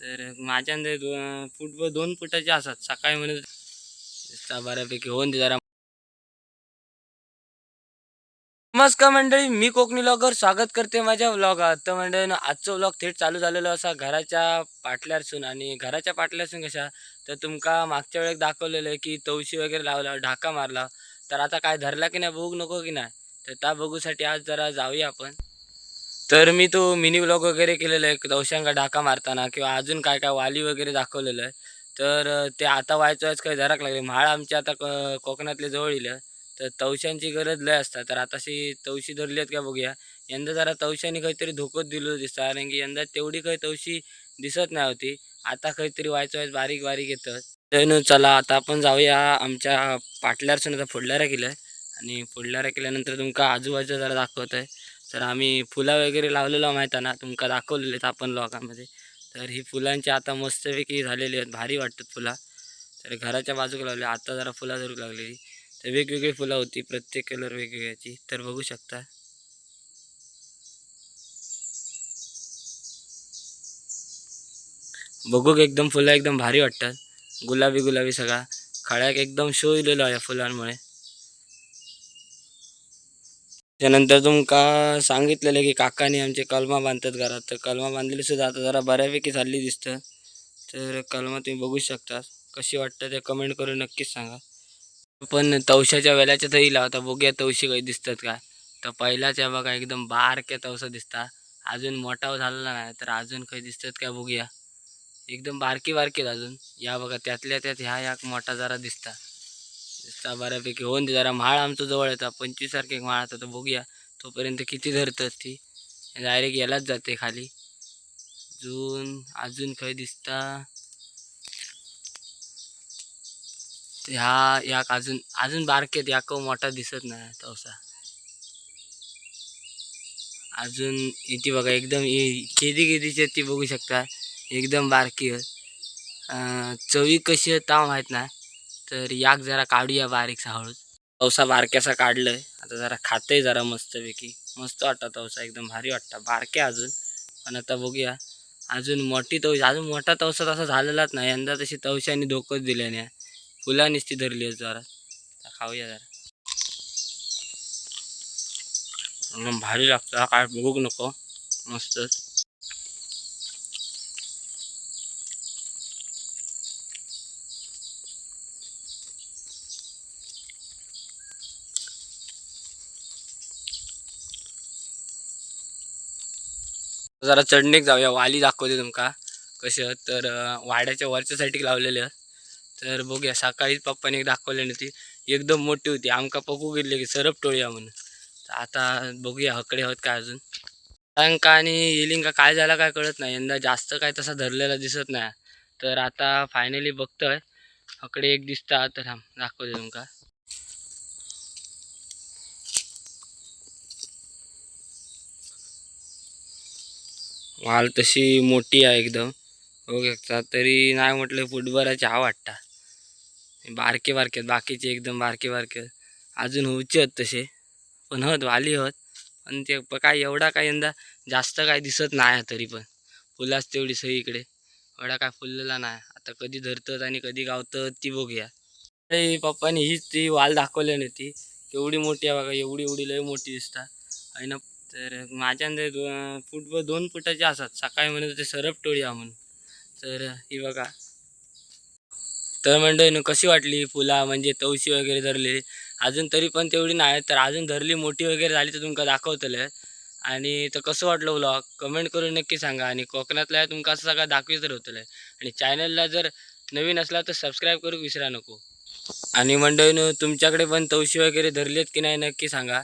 तर माझ्या अंदाजे दो फूट दोन फुटाचे असतात सकाळी म्हणत बऱ्यापैकी. होऊन दे जरा. नमस्कार मंडळी मी कोकणी लॉगर स्वागत करते माझ्या व्लॉगात तर मंडळीनं आजचं व्लॉग थेट चालू झालेलो असा घराच्या पाटल्यारसून आणि घराच्या पाटल्यारसून कशा? तर तुमका मागच्या वेळेस दाखवलेलं आहे की तवशी वगैरे लावला ढाका मारला. तर आता काय धरला की नाही बघू नको की नाही? तर त्या बघूसाठी आज जरा जाऊया आपण. तर मी तो मिनी ब्लॉग वगैरे केलेला आहे तवशांका ढाका मारताना किंवा अजून काय काय वाली वगैरे दाखवलेलं आहे. तर ते आता व्हायचं काही धराक लागले. म्हाळ आमच्या आता क- कोकणातले जवळ येईल. तर तवशांची गरज लय असतात तर आताशी तवशी धरली आहेत का बघूया. यंदा जरा तवशाने काहीतरी धोकत दिलं दिसतं. कारण की यंदा तेवढी काही तवशी दिसत नाही होती. आता काहीतरी व्हायचं व्हायचं बारीक बारीक येतं. तर चला आता आपण जाऊया आमच्या पाटल्यारसून आता फोडल्यारा केलं आणि फोडल्यारा केल्यानंतर तुमका आजूबाजूला जरा दाखवत आहे तर आम्ही फुलं वगैरे लावलेलो माहीत आहे ना तुमका दाखवलेले आहेत आपण लोकांमध्ये. तर ही फुलांची आता मस्तपैकी झालेली आहेत. भारी वाटतात फुलं. तर घराच्या बाजूला लावली. आता जरा फुलं जरूर लागलेली तर वेगवेगळी फुलं होती. प्रत्येक कलर वेगवेगळ्याची. तर बघू शकता. बघू एकदम फुलं एकदम भारी वाटतात. गुलाबी गुलाबी सगळा. खळ्याक एकदम शो इलेलो आहे या फुलांमुळे. त्यानंतर तुमका सांगितलेलं की काकाने आमचे कलमा बांधतात घरात. तर कलमा बांधलेली सुद्धा आता जरा बऱ्यापैकी झाली दिसतं. तर कलमा तुम्ही बघू शकता. कशी वाटतं ते कमेंट करून नक्कीच सांगा. पण तवशाच्या वेल्याच्या तरी लावता बघूया तवशी काही दिसतात काय तर पहिल्याच्या बघा एकदम बारक्या तवसा दिसता. अजून मोठा झालेला नाही तर अजून काही दिसतात काय बघूया. एकदम बारकी बारकी अजून. या बघा त्यातल्या त्यात ह्या या मोठा जरा दिसता. दिसता बऱ्यापैकी होऊन दे. जरा माळ आमचं जवळ येतात पंचवीस तारखेक माळ आता तर बघूया. तोपर्यंत किती धरतात ती? डायरेक्ट यालाच जाते खाली. अजून अजून खंय दिसता? ह्या याक अजून अजून बारकेत याक मोठा दिसत नाही तवसा? अजून इथे बघा एकदम केदी केदीची ती बघू शकता. एकदम बारकी आहेत. चवी कशी आहे ता माहीत नाही. तर याक जरा काढूया बारीकसा हळूच तवसा बारक्यासा काढलंय. आता जरा खातंय जरा मस्तपैकी. मस्त वाटतं तवसा एकदम भारी वाटतं. बारक्या अजून. पण आता बघूया. अजून मोठी तवशी. अजून मोठा तवसा तसा झालेलाच नाही. यंदा तशी तवशाने धोकंच दिले नाही. फुला नुसती धरली आहे जरा. खाऊया जरा. भारी लागतं. काय बघू नको. मस्तच जरा चढणेक जाऊया. वाली दाखवते तुमका कशा तर वाड्याच्या वरच्या साईडीक लावलेले तर बघूया सकाळीच पप्पाने एक दाखवली नव्हती एकदम मोठी होती. आमका पकू गेले की सरप टोळूया म्हणून. तर आता बघूया हकडे आहोत काय अजून. का आणि येलिंग का काय झाला काय कळत नाही. यंदा जास्त काय तसा धरलेला दिसत नाही. तर आता फायनली बघतोय. हकडे एक दिसता तर थांब दाखवते तुमका. वाल तशी मोठी आहे एकदम. बघू शकता तरी नाही म्हटलं फुटबॉलाची हा वाटता. बारके बारके आहेत बाकीचे एकदम बारके बारके. अजून होऊचे आहेत तसे पण हत वाली हत. पण ते प- काय एवढा काय यंदा जास्त काय दिसत नाही तरी पण. फुलाच तेवढी सगळीकडे. एवढा काय फुललेला नाही. आता कधी धरतात आणि कधी गावतं ती बघूया. अरे पप्पानी हीच ती वाल दाखवली नव्हती एवढी मोठी आहे बघा एवढी एवढी लय मोठी दिसता. आणि ना तर माझ्या अंदाजे दो फुटबॉल दोन फुटाचे असतात. सकाळी म्हणत होते सरप टोळीया म्हणून. तर ही बघा. तर मंडळी कशी वाटली फुला? म्हणजे तवशी वगैरे धरलेली अजून तरी पण तेवढी नाही. तर अजून धरली मोठी वगैरे झाली तर तुमका दाखवतले. आणि तर कसं वाटलं ब्लॉग कमेंट करून नक्की सांगा. आणि कोकणातल्या तुमका असं सगळं दाखवीत तर होतलं. आणि चॅनलला जर नवीन असला तर सबस्क्राईब करू विसरा नको. आणि मंडळीनं तुमच्याकडे पण तवशी वगैरे धरली आहेत की नाही नक्की सांगा.